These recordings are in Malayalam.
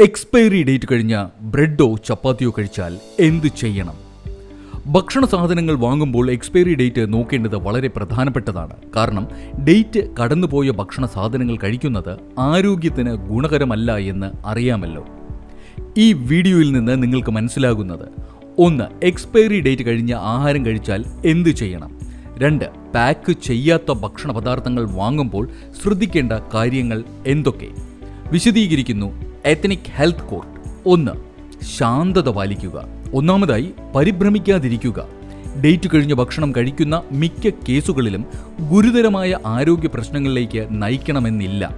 എക്സ്പയറി ഡേറ്റ് കഴിഞ്ഞ ബ്രെഡോ ചപ്പാത്തിയോ കഴിച്ചാൽ എന്ത് ചെയ്യണം? ഭക്ഷണ സാധനങ്ങൾ വാങ്ങുമ്പോൾ എക്സ്പയറി ഡേറ്റ് നോക്കേണ്ടത് വളരെ പ്രധാനപ്പെട്ടതാണ്. കാരണം ഡേറ്റ് കടന്നുപോയ ഭക്ഷണ സാധനങ്ങൾ കഴിക്കുന്നത് ആരോഗ്യത്തിന് ഗുണകരമല്ല എന്ന് അറിയാമല്ലോ. ഈ വീഡിയോയിൽ നിന്ന് നിങ്ങൾക്ക് മനസ്സിലാകുന്നത്. ഒന്ന് എക്സ്പയറി ഡേറ്റ് കഴിഞ്ഞ ആഹാരം കഴിച്ചാൽ എന്ത് ചെയ്യണം? രണ്ട് പാക്ക് ചെയ്യാത്ത ഭക്ഷണ പദാർത്ഥങ്ങൾ വാങ്ങുമ്പോൾ ശ്രദ്ധിക്കേണ്ട കാര്യങ്ങൾ എന്തൊക്കെ? വിശദീകരിക്കുന്നു എത്തനിക് ഹെൽത്ത് കോർട്ട് ഒന്ന് ശാന്തത പാലിക്കുക. ഒന്നാമതായി പരിഭ്രമിക്കാതിരിക്കുക. ഡേറ്റ് കഴിഞ്ഞ ഭക്ഷണം കഴിക്കുന്ന മിക്ക കേസുകളിലും ഗുരുതരമായ ആരോഗ്യ പ്രശ്നങ്ങളിലേക്ക് നയിക്കണമെന്നില്ല.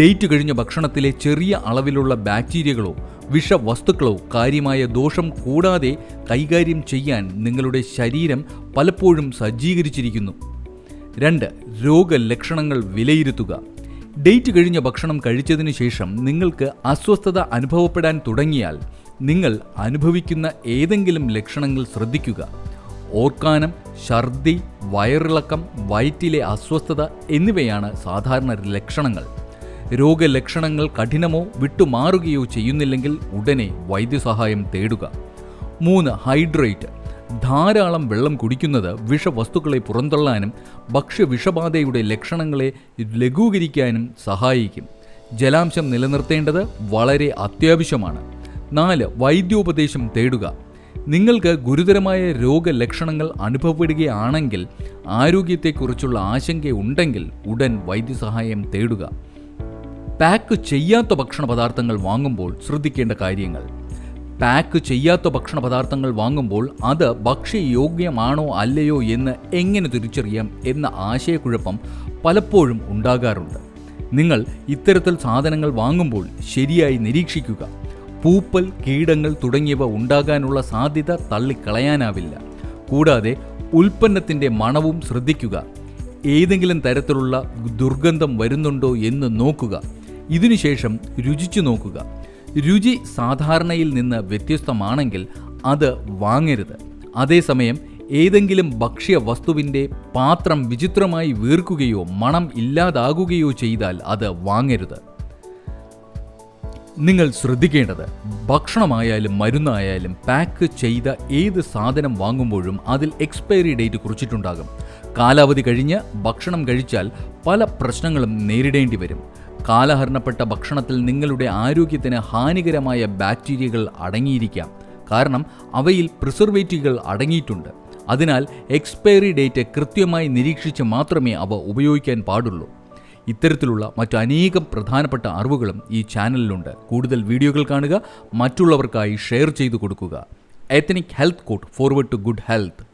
ഡേറ്റ് കഴിഞ്ഞ ഭക്ഷണത്തിലെ ചെറിയ അളവിലുള്ള ബാക്ടീരിയകളോ വിഷവസ്തുക്കളോ കാര്യമായ ദോഷം കൂടാതെ കൈകാര്യം ചെയ്യാൻ നിങ്ങളുടെ ശരീരം പലപ്പോഴും സജ്ജീകരിച്ചിരിക്കുന്നു. രണ്ട് രോഗലക്ഷണങ്ങൾ വിലയിരുത്തുക. ഡേറ്റ് കഴിഞ്ഞ ഭക്ഷണം കഴിച്ചതിന് ശേഷം നിങ്ങൾക്ക് അസ്വസ്ഥത അനുഭവപ്പെടാൻ തുടങ്ങിയാൽ നിങ്ങൾ അനുഭവിക്കുന്ന ഏതെങ്കിലും ലക്ഷണങ്ങൾ ശ്രദ്ധിക്കുക. ഓർക്കാനം ഛർദി വയറിളക്കം വയറ്റിലെ അസ്വസ്ഥത എന്നിവയാണ് സാധാരണ ലക്ഷണങ്ങൾ. രോഗലക്ഷണങ്ങൾ കഠിനമോ വിട്ടുമാറുകയോ ചെയ്യുന്നില്ലെങ്കിൽ ഉടനെ വൈദ്യസഹായം തേടുക. മൂന്ന് ഹൈഡ്രേറ്റ്. ധാരാളം വെള്ളം കുടിക്കുന്നത് വിഷവസ്തുക്കളെ പുറന്തള്ളാനും ഭക്ഷ്യവിഷബാധയുടെ ലക്ഷണങ്ങളെ ലഘൂകരിക്കാനും സഹായിക്കും. ജലാംശം നിലനിർത്തേണ്ടത് വളരെ അത്യാവശ്യമാണ്. നാല് വൈദ്യോപദേശം തേടുക. നിങ്ങൾക്ക് ഗുരുതരമായ രോഗലക്ഷണങ്ങൾ അനുഭവപ്പെടുകയാണെങ്കിൽ ആരോഗ്യത്തെക്കുറിച്ചുള്ള ആശങ്ക ഉണ്ടെങ്കിൽ ഉടൻ വൈദ്യസഹായം തേടുക. പാക്ക് ചെയ്യാത്ത ഭക്ഷണ പദാർത്ഥങ്ങൾ വാങ്ങുമ്പോൾ ശ്രദ്ധിക്കേണ്ട കാര്യങ്ങൾ. പാക്ക് ചെയ്യാത്ത ഭക്ഷണ പദാർത്ഥങ്ങൾ വാങ്ങുമ്പോൾ അത് ഭക്ഷ്യയോഗ്യമാണോ അല്ലയോ എന്ന് എങ്ങനെ തിരിച്ചറിയാം എന്ന ആശയക്കുഴപ്പം പലപ്പോഴും ഉണ്ടാകാറുണ്ട്. നിങ്ങൾ ഇത്തരത്തിൽ സാധനങ്ങൾ വാങ്ങുമ്പോൾ ശരിയായി നിരീക്ഷിക്കുക. പൂപ്പൽ കീടങ്ങൾ തുടങ്ങിയവ ഉണ്ടാകാനുള്ള സാധ്യത തള്ളിക്കളയാനാവില്ല. കൂടാതെ ഉൽപ്പന്നത്തിന്റെ മണവും ശ്രദ്ധിക്കുക. ഏതെങ്കിലും തരത്തിലുള്ള ദുർഗന്ധം വരുന്നുണ്ടോ എന്ന് നോക്കുക. ഇതിനുശേഷം രുചിച്ചു നോക്കുക. രുചി സാധാരണയിൽ നിന്ന് വ്യത്യസ്തമാണെങ്കിൽ അത് വാങ്ങരുത്. അതേസമയം ഏതെങ്കിലും ഭക്ഷ്യ വസ്തുവിന്റെ പാത്രം വിചിത്രമായി വീർക്കുകയോ മണം ഇല്ലാതാകുകയോ ചെയ്താൽ അത് വാങ്ങരുത്. നിങ്ങൾ ശ്രദ്ധിക്കേണ്ടത് ഭക്ഷണമായാലും മരുന്നായാലും പാക്ക് ചെയ്ത ഏത് സാധനം വാങ്ങുമ്പോഴും അതിൽ എക്സ്പയറി ഡേറ്റ് കുറിച്ചിട്ടുണ്ടാകും. കാലാവധി കഴിഞ്ഞ് ഭക്ഷണം കഴിച്ചാൽ പല പ്രശ്നങ്ങളും നേരിടേണ്ടി വരും. കാലഹരണപ്പെട്ട ഭക്ഷണത്തിൽ നിങ്ങളുടെ ആരോഗ്യത്തിന് ഹാനികരമായ ബാക്ടീരിയകൾ അടങ്ങിയിരിക്കാം. കാരണം അവയിൽ പ്രിസർവേറ്റീവുകൾ അടങ്ങിയിട്ടുണ്ട്. അതിനാൽ എക്സ്പയറി ഡേറ്റ് കൃത്യമായി നിരീക്ഷിച്ച് മാത്രമേ അവ ഉപയോഗിക്കാൻ പാടുള്ളൂ. ഇത്തരത്തിലുള്ള മറ്റു അനേകം പ്രധാനപ്പെട്ട അറിവുകളും ഈ ചാനലിലുണ്ട്. കൂടുതൽ വീഡിയോകൾ കാണുക മറ്റുള്ളവർക്കായി ഷെയർ ചെയ്തു കൊടുക്കുക. Ethnic health court forward to good health